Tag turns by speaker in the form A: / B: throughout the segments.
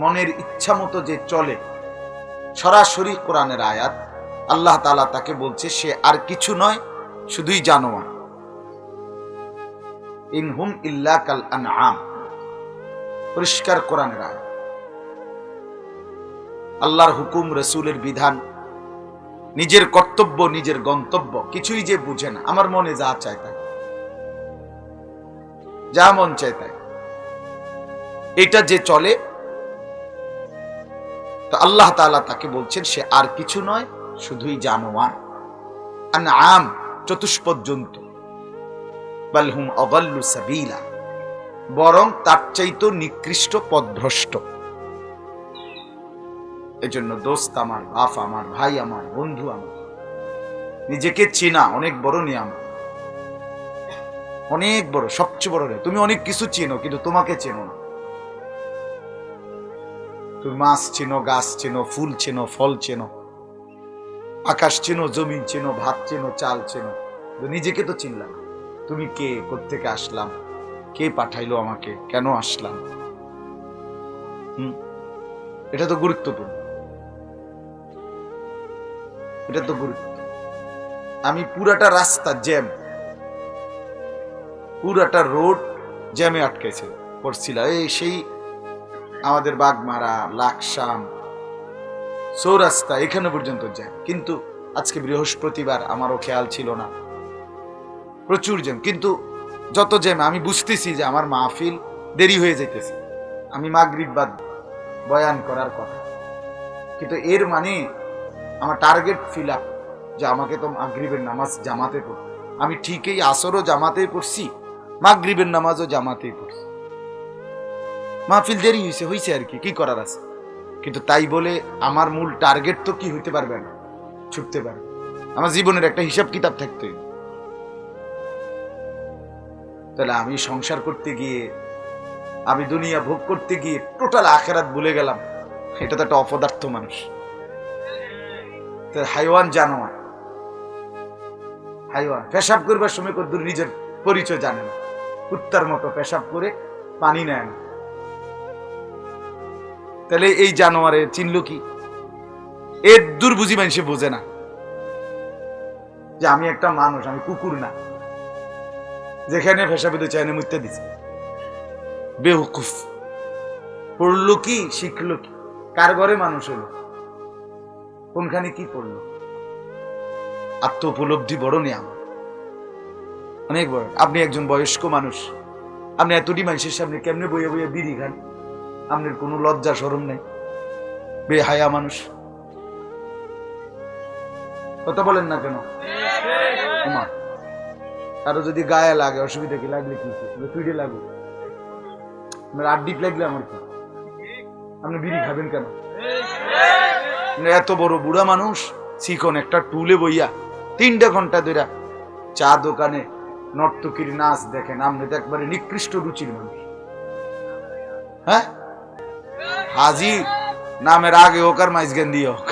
A: মনের ইচ্ছা মতো যে চলে, সরাসরি কোরআনের আয়াত, আল্লাহ তালা তাকে বলছে, সে আর কিছু নয়, শুধুই জানোয়ার। ইনহুম ইল্লা কাল আনআম। পরিষ্কার কোরআনের আয়াত। আল্লাহর হুকুম, রসুলের বিধান, নিজের কর্তব্য, নিজের গন্তব্য, কিছুই যে বুঝে না। আমার মনে যা চায় তাই। যা মন চায় তাই। এটা যে চলে তো আল্লাহ তাআলা তাকে বলছেন, সে আর কিছু নয়, শুধুই জানোয়ার। আম চতুষ্পদ বালহুম অবাল্লু সাবিলা। বরং তার চাইতো নিকৃষ্ট পদভ্রষ্ট এজন্য দোস্ত আমার, বাপ আমার, ভাই আমার, বন্ধু আমার, নিজেকে চেনা, অনেক বড় নিয়ম অনেক বড়, সবচেয়ে বড়। তুমি অনেক কিছু চেনো, কিন্তু তোমাকে চেনো না। তুমি মাছ চেনো, গাছ চেনো, ফুল চেনো, ফল চেনো, আকাশ চেনো, জমিন চেনো, ভাত চেনো, চাল চেনো নিজেকে তো চিনলাম। তুমি কে? কোত্থেকে আসলাম? কে পাঠাইলো আমাকে? কেন আসলাম? হুম? এটা তো গুরুত্বপূর্ণ। এটা তো গুরুত্ব। আমি পুরাটা রাস্তা জ্যাম। পুরাটা রোড জ্যামে আটকেছে পড়ছিলাম এই সেই আমাদের বাগমারা, লাকসাম সৌরাস্তা এখানে পর্যন্ত যায়। কিন্তু আজকে বৃহস্পতিবার আমারও খেয়াল ছিল না। প্রচুর জ্যাম। কিন্তু যত জ্যাম, আমি বুঝতেছি যে আমার মাহফিল দেরি হয়ে যেতেছে আমি মাগরিব বাদ বয়ান করার কথা। কিন্তু এর মানে আমার টার্গেট ফিল আপ যে আমাকে তো মাগরিবের নামাজ জামাতে পড়তে। আমি ঠিকই আসরও জামাতেই পড়ছি, মাগরিবের নামাজও জামাতেই পড়ছি। মাহফিল দেরি হয়েছে হয়েছে আর কি কি করার আছে? কিন্তু তাই বলে আমার মূল টার্গেট তো কি হইতে পারবে না, ছুটতে পারবে। আমার জীবনের একটা হিসাব কিতাব থাকতে তাহলে আমি সংসার করতে গিয়ে, আমি দুনিয়া ভোগ করতে গিয়ে টোটাল আখেরাত ভুলে গেলাম। এটা তো একটা অপদার্থ মানুষ। হাইওয়ান জানোয়ার। হাইওয়ান, পেশাব করবার সময় কদ্দুর নিজের পরিচয় জানে না। কুত্তার মতো পেশাব করে পানি নেয় না। তাহলে এই জানোয়ারে চিনল কি? এর দূর বুঝি মানুষে বোঝে না যে আমি একটা মানুষ, আমি কুকুর না। যেখানে ফেসাবিদ চায়না মুত্যা দিছে। বেহুকুফ। পড়ল কি, শিখলো কি? কার ঘরে মানুষ হলো? কোনখানে কি পড়ল? আত্ম উপলব্ধি বড় নিয়াম অনেক বড়। আপনি একজন বয়স্ক মানুষ। আপনি এতটি মানুষের সামনে কেমনে বইয়ে বইয়ে বিড়ি খান? আপনার কোনো লজ্জা সরম নেই। বেহায়া মানুষ। কথা বলেন না কেন? ওমা, কারও যদি গায়ে লাগে অসুবিধা কি? লাগলে কি? তুইটে লাগবে। আপনার আড্ডিপ লাগলে আমার কি? আপনি বিড়ি খাবেন কেন? এত বড় বুড়া মানুষ শিখন একটা টুলে বইয়া তিনটা ঘণ্টা ধরে চা দোকানে নর্তকীর নাচ দেখেন। আপনি তো একবারে নিকৃষ্ট রুচির মানুষ। হ্যাঁ? হাজি নামের আগে হোক আর মাইজ গেন্দি হোক।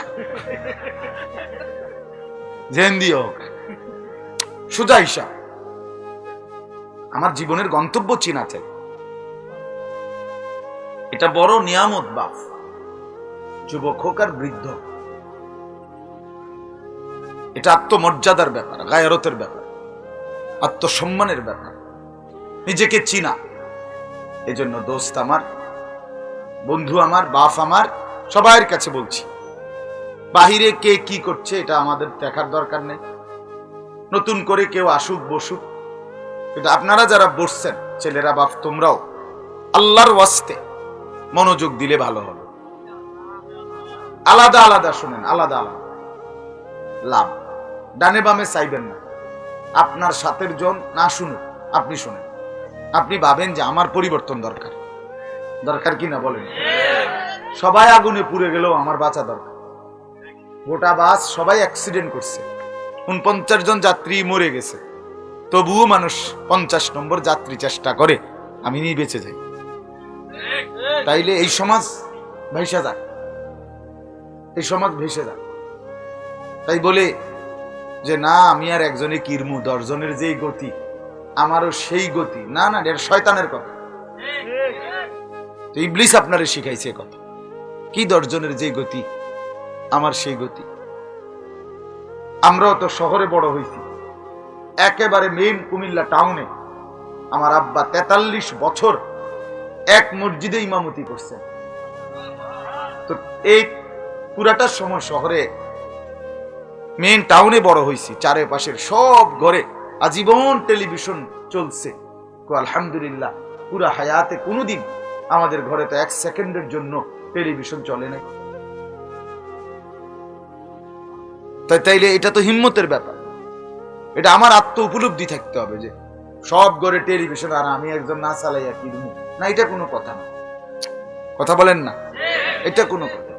A: জেন্দি হোক। সোজা আমার জীবনের গন্তব্য চিনা এটা বড় নিয়ামত, বাপ। যুবক হোক আর বৃদ্ধ। এটা আত্মমর্যাদার ব্যাপার, গায়রতের ব্যাপার, আত্মসম্মানের ব্যাপার। নিজেকে চিনা। এজন্য দোস্ত আমার বন্ধু আমার, বাপ আমার সবার কাছে বলছি। বাহিরে কে কি করছে এটা আমাদের দেখার দরকার নেই। নতুন করে কেউ আসুক, বসুক। কিন্তু আপনারা যারা বসছেন, ছেলেরা, বাপ, তোমরাও আল্লাহর ওয়াস্তে মনোযোগ দিলে ভালো হবে। আলাদা আলাদা শুনেন, আলাদা আলাদা। লাভ। ডানে বামে চাইবেন না। আপনার সাথের জন না শুনুক, আপনি শুনেন। আপনি ভাবেন যে আমার পরিবর্তন দরকার। দরকার কি না বলেন? সবাই আগুনে পুড়ে গেলেও আমার বাঁচা দরকার। গোটা বাস সবাই অ্যাক্সিডেন্ট করছে। উনপঞ্চাশ জন যাত্রী মরে গেছে। তবুও মানুষ পঞ্চাশ নম্বর যাত্রী চেষ্টা করে। আমি নিয়ে বেঁচে যাই। তাইলে এই সমাজ ভেসে যাক। এই সমাজ ভেসে যাক। তাই বলে যে, না, আমি আর একজনে কিরমু? দশজনের যেই গতি, আমারও সেই গতি। না না, এটা শয়তানের কথা। ইবলিস আপনারে শিখাইছে কথা কি দর্জনের যে গতি, আমার সেই গতি। আমরাও তো শহরে বড় হয়েছি একেবারে মেইন কুমিল্লা টাউনে আমার আব্বা তেতাল্লিশ বছর এক মসজিদে ইমামতি করছেন। তো এই পুরাটা সময় শহরে মেইন টাউনে বড় হয়েছি চারিপাশের সব ঘরে আজীবন টেলিভিশন চলছে। আলহামদুলিল্লাহ, পুরা হায়াতে কোনোদিন আমাদের ঘরে তো এক সেকেন্ডের জন্য টেলিভিশন চলে নাই তাই তাইলে এটা তো হিম্মতের ব্যাপার। এটা আমার আত্ম উপলব্ধি থাকতে হবে যে সব ঘরে টেলিভিশন আর আমি একজন না চালাইয়া কি না, এটা কোনো কথা না। কথা বলেন না। এটা কোনো কথা।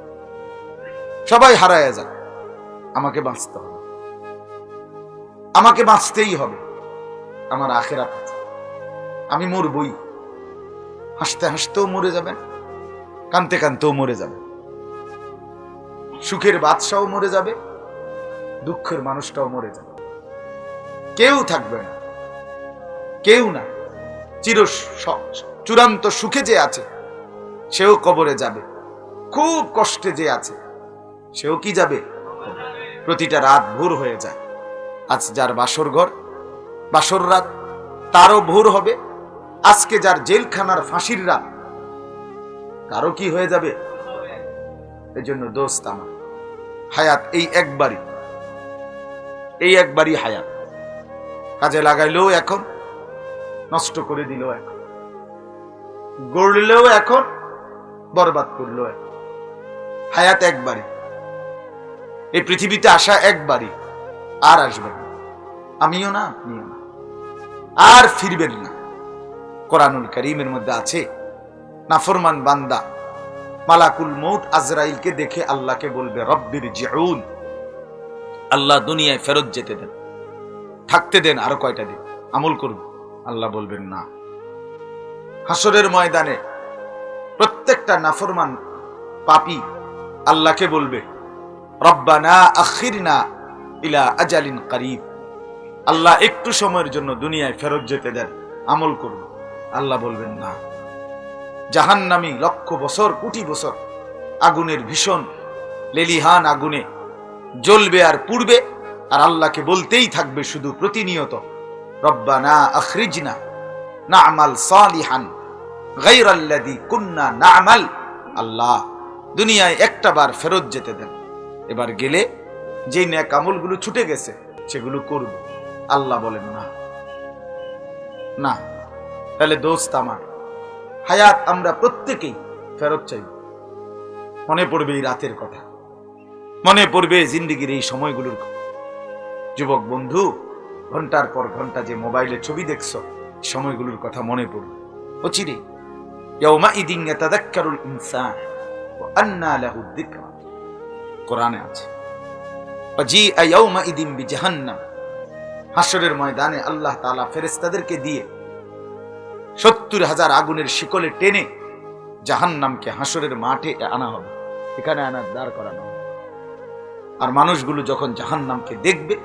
A: সবাই হারায় যাক। আমাকে বাঁচতে হবে। আমাকে বাঁচতেই হবে। আমার আখেরাত আছে। আমি মরবই। হাসতে হাসতেও মরে যাবেন কানতে কানতেও মরে যাবে। সুখের বাদশাও মরে যাবে, দুঃখের মানুষটাও মরে যাবে। কেউ থাকবে না, কেউ না, চির চূড়ান্ত সুখে যে আছে, সেও কবরে যাবে। খুব কষ্টে যে আছে, সেও কি যাবে? প্রতিটা রাত ভোর হয়ে যায়। আজ যার বাসর ঘর, বাসর রাত তারও ভোর হবে। আজকে যার জেলখানার ফাঁসির রাত তারও কি হয়ে যাবে? এই জন্য দোস্ত আমার, হায়াত এই একবারই এই একবারই হায়াত। কাজে লাগাইলেও এখন, নষ্ট করে দিল এখন। গড়লেও এখন, বরবাদ করল এখন। হায়াত একবারই। এই পৃথিবীতে আসা একবারই, আর আসবেন আমিও না, আপনিও না। আর ফিরবেন না। কোরআনুল করিমের মধ্যে আছে, নাফরমান বান্দা, মালাকুল মৌত আজরাইলকে দেখে আল্লাহকে বলবে রব্বির জিউন আল্লাহ দুনিয়ায় ফেরত যেতে দেন, থাকতে দেন আরও কয়টা দিন, আমল করুন। আল্লাহ বলবেন, না। হাসরের ময়দানে প্রত্যেকটা নাফরমান পাপি আল্লাহকে বলবে, রব্বানা আখিরনা ইলা আজালিন করিব। আল্লাহ একটু সময়ের জন্য দুনিয়ায় ফেরত যেতে দেন, আমল করুন। আল্লাহ বলবেন, না। জাহান্নামী লক্ষ বছর, কোটি বছর আগুনের ভীষণ লেলিহান আগুনে জ্বলবে আর পুড়বে, আর আল্লাহকে বলতেই থাকবে শুধু প্রতিনিয়ত, রব্বানা আখরিজনা না'মাল সালিহান গায়রাল্লাযী কুন্না না'মাল। আল্লাহ দুনিয়ায় একটা বার ফেরত যেতে দেন। এবার গেলে যেই ন্যাক আমলগুলো ছুটে গেছে, সেগুলো করব। আল্লাহ বলেন, না। না। তাহলে দোস্ত আমার, হায়াত আমরা প্রত্যেকেই ফেরত চাই মনে পড়বে এই রাতের কথা, মনে পড়বে জিন্দিগির এই সময়গুলোর যুবক বন্ধু, ঘণ্টার পর ঘণ্টা যে মোবাইলে ছবি দেখছ সময়গুলোর কথা মনে পড়বে। অচিরে কোরআনে আছে ময়দানে আল্লাহ তালা ফেরেস্তাদেরকে দিয়ে সত্তর হাজার আগুনের শিকলে টেনে জাহান্নামকে হাসরের মাঠে আনা হবে। এখানে আনার দাঁড় করানো হবে। আর মানুষগুলো যখন জাহান্নামকে দেখবে,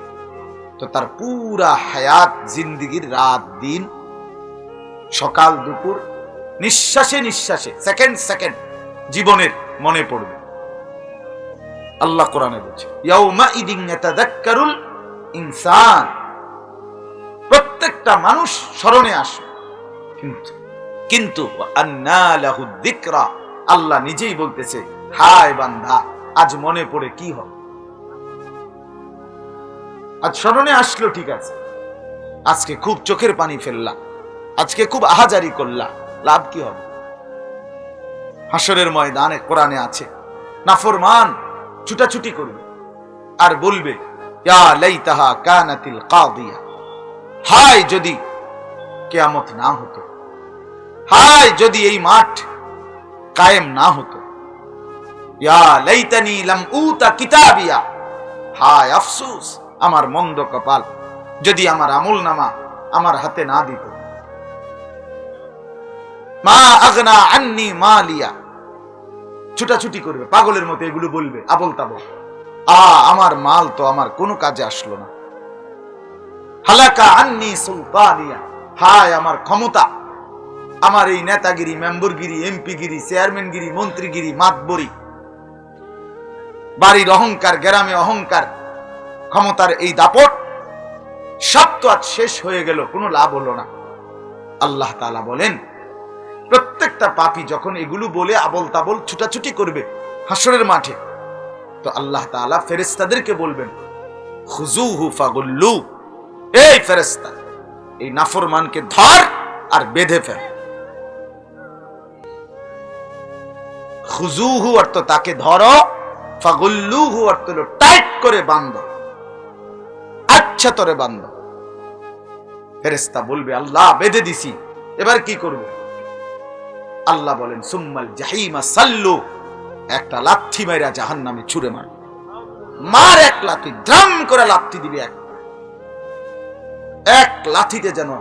A: তো তার পুরা হায়াত, জিন্দিগির রাত, দিন, সকাল, দুপুর, নিঃশ্বাসে নিঃশ্বাসে, সেকেন্ড সেকেন্ড জীবনের মনে পড়বে। আল্লাহ কোরআনে বলছে ইনসান। প্রত্যেকটা মানুষ স্মরণে আসে কিন্তু। আল্লাহ নিজেই বলতেছে, হায় বান্দা, আজ মনে পড়ে কি হবে? আজ স্মরণে আসলো ঠিক আছে। আজকে খুব চোখের পানি ফেললা আজকে খুব আহাজারি করলা লাভ কি হবে? হাসরের ময়দানে, কোরআনে আছে, নাফরমান ছুটাছুটি করবে আর বলবে হায় যদি কেয়ামত না হতো। হায়, যদি এই মাঠ কায়েম না হতো। আমার মন্দ কপাল যদি আমার আমল নামা আমার হাতে না দিত। ছুটাছুটি করবে, পাগলের মতো এগুলো বলবে আবল তাবল আ, আমার মাল তো আমার কোনো কাজে আসলো না। হালাকা আন্নি সুলতানিয়া। হায়, আমার ক্ষমতা আমার এই নেতাগিরি, মেম্বরগিরি, এমপিগিরি, চেয়ারম্যানগিরি, মন্ত্রীগিরি, মাতবরি। বাড়ির অহংকার, গ্রামে অহংকার, ক্ষমতার এই দাপট, সব তো আজ শেষ হয়ে গেল, কোনো লাভ হলো না। আল্লাহ তাআলা বলেন, প্রত্যেকটা পাপী যখন এগুলো বলে আবল তাবল ছুটাছুটি করবে হাসরের মাঠে, তো আল্লাহ তাআলা ফেরেশতাদেরকে বলবেন খুজুহু ফাগুল্লু, এই ফেরেশতা, এই নাফরমানকে ধর আর বেঁধে ফেল। খুজুহু অর্থ তাকে ধরো, ফাগুল্লুহু অর্থ হলো টাইট করে বান্ধ আচ্ছা তরে বান্ধ ফেরেস্তা বলবে, আল্লাহ, বেঁধে দিছি। এবার কি করব? আল্লাহ বলেন, সুম্মাল জাহিমা সাল্লু। একটা লাথি মাইরা জাহান নামে ছুড়ে মার। মার এক লাথি ড্রাম করে লাথি দিবি এক। এক লাথিতে যেন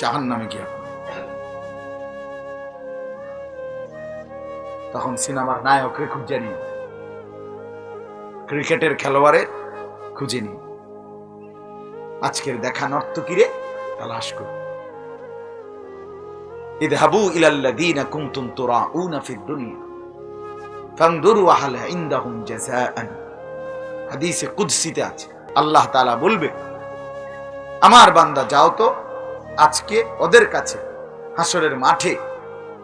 A: জাহান নামে গিয়া তখন সিনেমার নায়করে খুঁজে নি ক্রিকেটের খেলোয়াড়ে খুঁজে নি আজকের দেখা নর্তকীরে তালাশ করো ইদহাবু ইলাল্লাযীনা কুনতুম তুরাউনা ফিদ দুনিয়া। ফানদুরু হাল ইনদাহুম জাযাআন। হাদিসে কুদসিতে আছে। আল্লাহ তাআলা বলবে, আমার বান্দা যাও তো আজকে ওদের কাছে হাসরের মাঠে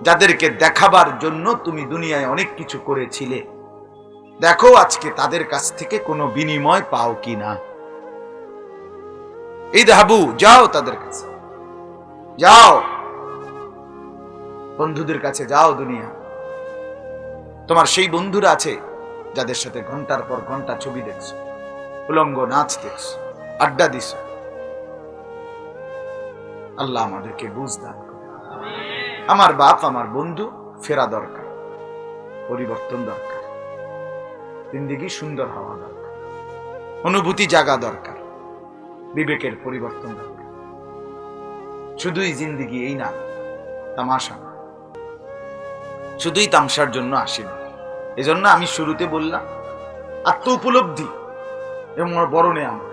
A: যাদেরকে দেখাবার জন্য তুমি দুনিয়ায় অনেক কিছু করেছিলে। দেখো আজকে তাদের কাছ থেকে কোনো বিনিময় পাও কি না। এই হাবু যাও তাদের কাছে। যাও। বন্ধুদের কাছে যাও দুনিয়া। তোমার সেই বন্ধুরা আছে যাদের সাথে ঘণ্টার পর ঘণ্টা ছবি দেখছ, উলঙ্গ নাচ দেখছ, আড্ডা দিছ। আল্লাহ আমাদেরকে বুঝ করে আমার বাপ, আমার বন্ধু, ফেরা দরকার, পরিবর্তন দরকার, জিন্দিগি সুন্দর হওয়া দরকার, অনুভূতি জাগা দরকার, বিবেকের পরিবর্তন দরকার শুধুই জিন্দিগি এই না, তামাশা। শুধুই তামসার জন্য আসেনি এজন্য আমি শুরুতে বললাম আত্ম উপলব্ধি এবং বড় আমার,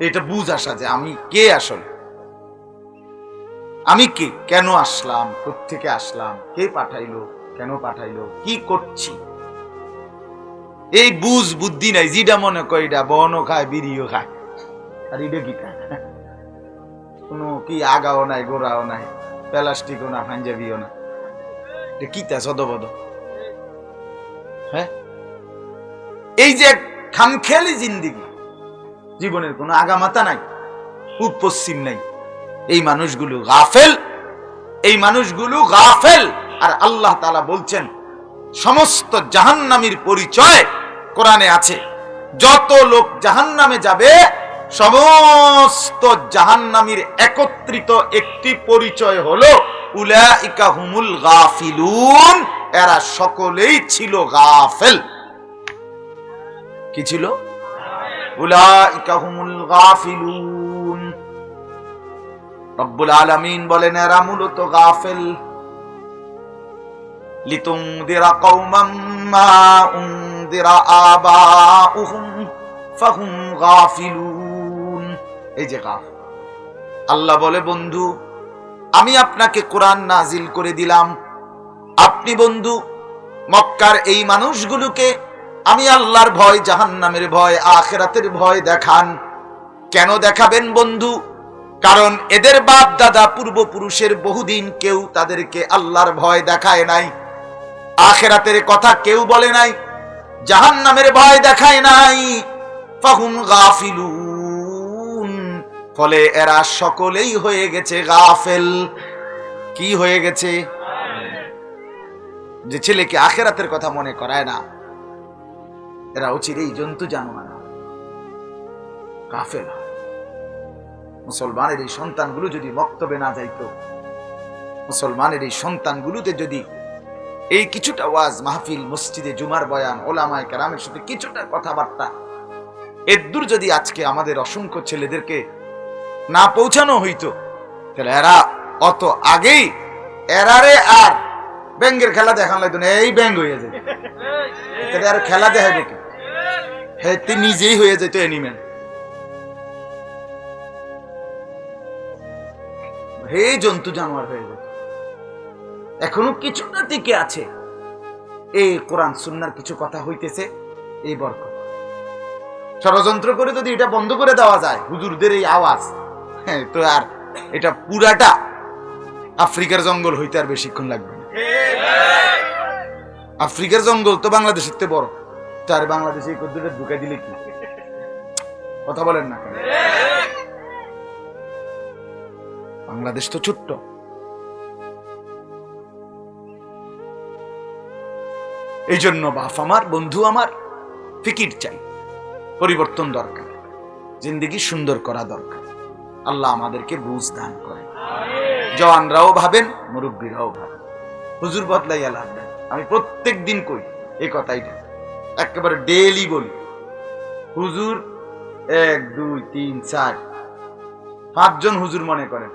A: এটা বুঝ আসা যে আমি কে আসলে আমি কে? কেন আসলাম? থেকে আসলাম? কে পাঠাইলো? কেন পাঠাইলো? কি করছি? এই বুঝ বুদ্ধি নাই, যেটা মনে কয় এটা, বনও খায়, বিড়িও খায়। আর এটা কি খায় কোনো কি আগাও নাই, গোড়াও নাই, প্লাস্টিকও না, পাঞ্জাবিও না। এটা কি তা, সদবদ? হ্যাঁ? এই যে খামখেয়ালি জিন্দিগি, জীবনের কোনো আগামাতা নাই, পূব পশ্চিম নাই। এই মানুষগুলো গাফেল, এই মানুষগুলো গাফেল। আর আল্লাহ তালা বলছেন, সমস্ত জাহান্নামীর পরিচয় কোরআনে আছে। যত লোক জাহান্নামে যাবে, সমস্ত জাহান্নামীর একত্রিত একটি পরিচয় হলো, উলাইকা হুমুল গাফিলুন, এরা সকলেই ছিল গাফেল। কি ছিল? উলাইকা হুমুল গাফিলুন। রব্বুল আলামিন বলেন, এরা মূলত গাফেল। লিতুমদিরা কওমান মা উনদিরা আবাউহুম, ফাহুম গাফিলুন। এই যে গাফ আল্লাহ বলে, বন্ধু, আমি আপনাকে কোরআন নাজিল করে দিলাম। আপনি বন্ধু, মক্কার এই মানুষগুলোকে আমি আল্লাহর ভয়, জাহান্নামের ভয়, আখেরাতের ভয় দেখান। কেন দেখাবেন বন্ধু? কারণ এদের বাপ দাদা পূর্বপুরুষের বহুদিন কেউ তাদেরকে আল্লাহর ভয় দেখায় নাই। আখেরাতের কথা কেউ বলে নাই জাহান নামের ভয় দেখায় নাই। ফাহুম গাফিলুন। ফলে এরা সকলেই হয়ে গেছে গাফেল। কি হয়ে গেছে? যে ছেলেকে আখেরাতের কথা মনে করায় না, এরা উচিত এই জন্তু জানোয়ার গাফেল। মুসলমানের এই সন্তানগুলো যদি বক্তব্যে না যাইত, মুসলমানের এই সন্তানগুলোতে যদি এই কিছুটা ওয়াজ মাহফিল, মসজিদে জুমার বয়ান, ওলামায় কারামের সাথে কিছুটা কথাবার্তা এদূর যদি আজকে আমাদের অসংখ্য ছেলেদেরকে না পৌঁছানো হইতো, তাহলে এরা অত আগেই এরারে আর ব্যাঙ্গের খেলা দেখান লাগতো না, এই ব্যাঙ্গ হয়ে যেত। তাহলে আর খেলা দেখাবে কি? হ্যাঁ নিজেই হয়ে যেত এনিম্যাল হে জন্তু জানোয়ার হয়ে যেত এখনও কিছুটা টিকে আছে। এই কোরআন সুন্নার কিছু কথা হইতেছে, এই বরকত। ষড়যন্ত্র করে যদি এটা বন্ধ করে দেওয়া যায়, হুজুরদের এই আওয়াজ হ্যাঁ তো আর এটা পুরাটা আফ্রিকার জঙ্গল হইতে আর বেশিক্ষণ লাগবে না। আফ্রিকার জঙ্গল তো বাংলাদেশের থেকে বড়। তার বাংলাদেশে এই কদ্দুটা ঢুকে দিলে কি? কথা বলেন না বাংলাদেশ তো ছোট্ট। এই জন্য বাপ আমার, বন্ধু আমার, ফিকির চাই। পরিবর্তন দরকার। জিন্দিগি সুন্দর করা দরকার। আল্লাহ আমাদেরকে বুঝ দান করে জওয়ানরাও ভাবেন, মুরব্বীরাও ভাবেন। হুজুর বদলাই আল্লাহ আমি প্রত্যেক দিন কই, এই কথাইটা একেবারে ডেলি বলি। হুজুর এক, দুই, তিন, চার, পাঁচজন হুজুর মনে করেন।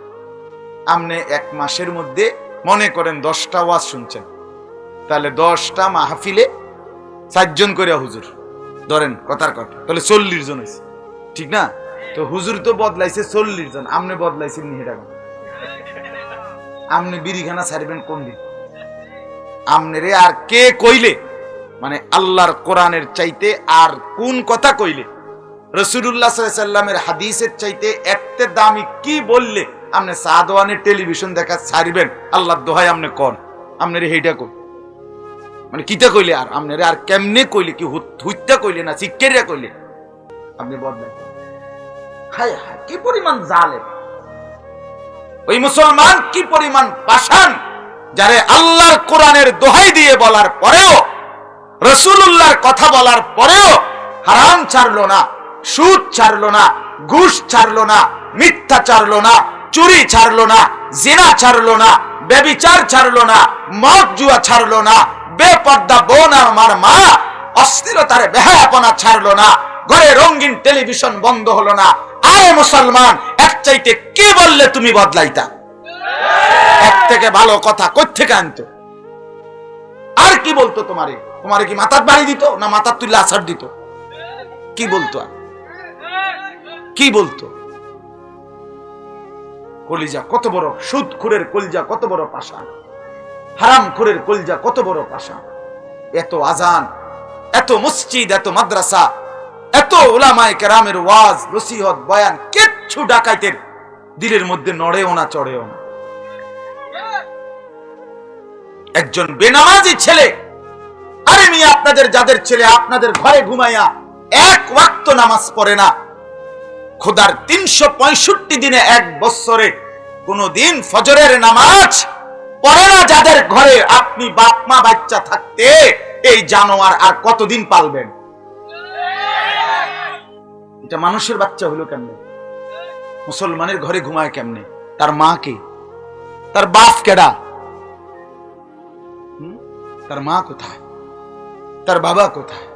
A: আপনি এক মাসের মধ্যে মনে করেন দশটা ওয়াজ শুনছেন। তাহলে দশটা মাহফিলে চারজন করে হুজুর। ধরেন, কথার কথা। তাহলে চল্লিশ জন হয়েছে ঠিক না? তো হুজুর তো বদলাইছে চল্লিশ জন। আপনি বদলাইছেন নি এটা আপনি বিড়িখানা ছাড়বেন কোন দিন? আমনেরে আর কে কইলে? মানে আল্লাহর কোরআনের চাইতে আর কোন কথা কইলে? রসুল্লাহ সাল্লামের হাদিসের চাইতে একটা দামি কি বললে? আপনি সাদওয়ানের টেলিভিশন দেখা ছাড়বেন। আল্লাহর দোহাই আপনি কন। আপনার হেইটা কই? মানে কিটা কইলে আর? আপনারে আর কেমনে কইলে কি হুইত্যা কইলে না শিক্ষেরিয়া কইলে? আপনি বদলাই হায় হায়, কি পরিমাণ জালে ওই মুসলমান কি পরিমাণ পাষাণ, যারে আল্লাহর কোরআনের দোহাই দিয়ে বলার পরেও রসুল্লাহর কথা বলার পরেও হারাম ছাড়লো না, সুদ ছাড়লো না, ঘুষ ছাড়লো না, মিথ্যা ছাড়লো না চুরি ছাড়লো না, জেনা ছাড়লো না বেবিচার ছাড়লো না, মদ জুয়া ছাড়লো না, বেপর্দা বোন আমার মা, অস্থিরতার বেহায়াপনা ছাড়লো না, ঘরে রঙিন টেলিভিশন বন্ধ হলো না। আয় মুসলমান এক চাইতে কে বললে তুমি বদলাইতা? এক থেকে ভালো কথা কোথেকে আনতো? আর কি বলতো তোমারে? তোমারে কি মাথার বাড়ি দিত না মাথার তুলে আছাড় দিত? কি বলতো কি বলতো? কলিজা কত বড় সুদ, খুরের কলিজা কত বড় পাশান হারাম খুরের কলিজা কত বড় পাশান এত আজান, এত মসজিদ, এত মাদ্রাসা, এত ওলামায় কেরামের ওয়াজ, নসিহত, বয়ান, কিচ্ছু ডাকাইতের দিলের মধ্যে নড়েও না, চড়েও না। একজন বেনামাজি ছেলে, আরে মিয়া, আপনাদের যাদের ছেলে, আপনাদের ঘরে ঘুমাইয়া এক ওয়াক্ত নামাজ পড়ে না, খোদার তিনশো পঁয়ষট্টি দিনে এক বছরে কোনদিন ফজরের নামাজ পড়ে না যাদের ঘরে আপনি বাপ, মা, বাচ্চা থাকতে। এই জানোয়ার আর কতদিন পালবেন? এটা মানুষের বাচ্চা হলো কেমনে? মুসলমানের ঘরে ঘুমায় কেমনে? তার মা কে? তার বাপ কেডা? তার মা কোথায়? তার বাবা কোথায়?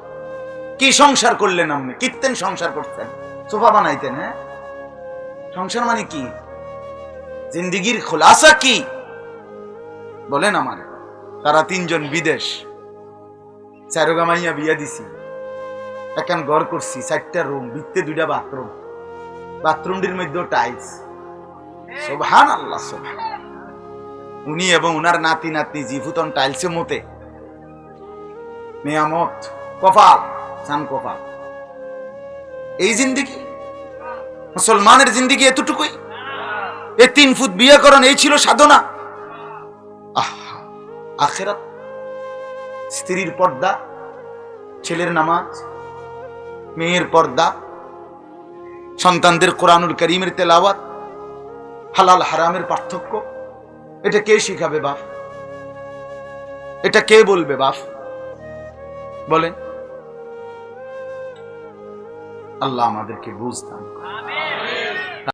A: কি সংসার করলেন আপনি? কীর্তেন সংসার করতেন? সোফা বানাইতেন হ্যাঁ? সংসার মানে কি? জিন্দিগির খোলাসা কি? বলেন আমার। তারা তিনজন বিদেশ। চারোগামাইয়া বিয়া দিছি। এখন ঘর করছি, চারটা রুম, ভিত্তে দুইটা বাথরুম। বাথরুমটির মধ্যে টাইলস। সোভান আল্লাহ সোভান উনি এবং উনার নাতি, নাতনি জিফুতন টাইলসে মতে। মেয়ামত, কপাল সান কপাল। এই জিন্দিগি? মুসলমানের জিন্দিগি এতটুকুই? এ তিন ফুট বিয়ে করন এই ছিল সাধনা। আখেরাত, স্ত্রীর পর্দা, ছেলের নামাজ, মেয়ের পর্দা, সন্তানদের কোরআনুল করিমের তেলাওয়াত, হালাল হারামের পার্থক্য। এটা কে শিখাবে বাপ? এটা কে বলবে বাপ? বলেন। আল্লাহ আমাদেরকে বুঝতাম